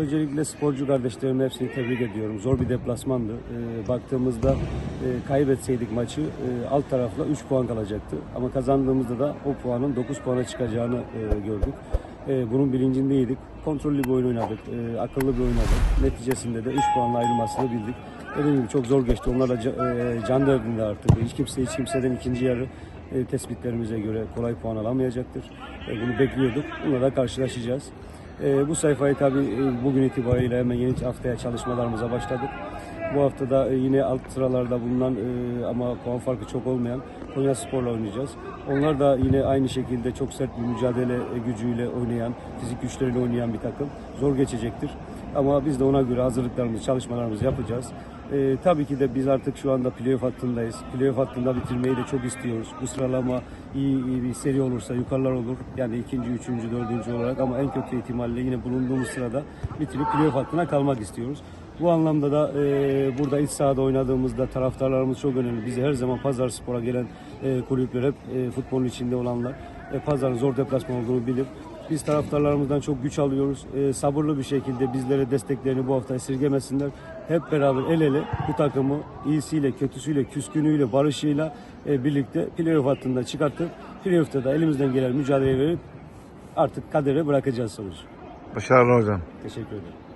Öncelikle sporcu kardeşlerimin hepsini tebrik ediyorum. Zor bir deplasmandı. Ee, baktığımızda e, kaybetseydik maçı e, alt tarafla 3 puan kalacaktı. Ama kazandığımızda da o puanın 9 puana çıkacağını e, gördük. Bunun bilincindeydik. Kontrollü bir oyun oynadık. akıllı bir oynadık. Neticesinde de 3 puanla ayrılmasını bildik. Dediğim gibi çok zor geçti. Onlar da ca- can derdinde artık. Hiç kimse hiç kimseden ikinci yarı tespitlerimize göre kolay puan alamayacaktır. Bunu bekliyorduk. Bununla da karşılaşacağız. E, bu sayfayı tabii e, bugün itibariyle hemen yeni haftaya çalışmalarımıza başladık. Bu haftada e, yine alt sıralarda bulunan e, ama puan farkı çok olmayan Konya Spor'la oynayacağız. Onlar da yine aynı şekilde çok sert bir mücadele e, gücüyle oynayan, fizik güçleriyle oynayan bir takım. Zor geçecektir. Ama biz de ona göre hazırlıklarımızı, çalışmalarımızı yapacağız. E, tabii ki de biz artık şu anda playoff hattındayız. Playoff hattında bitirmeyi de çok istiyoruz. Bu sıralama iyi, iyi bir seri olursa yukarılar olur. Yani ikinci, üçüncü, dördüncü olarak ama en kötü ihtimalle yine bulunduğumuz sırada bitirip playoff hattına kalmak istiyoruz. Bu anlamda da e, burada iç sahada oynadığımızda taraftarlarımız çok önemli. Bizi her zaman Pazar Spor'a gelen e, kulüpler hep e, futbolun içinde olanlar. E, Pazar'ın zor deplasman olduğunu bilir. Biz taraftarlarımızdan çok güç alıyoruz. E, sabırlı bir şekilde bizlere desteklerini bu hafta esirgemesinler. Hep beraber el ele bu takımı iyisiyle, kötüsüyle, küskünüyle, barışıyla e, birlikte playoff hattında çıkartıp playoff'ta da elimizden gelen mücadeleyi verip artık kadere bırakacağız sonuç. Başarılı hocam. Teşekkür ederim.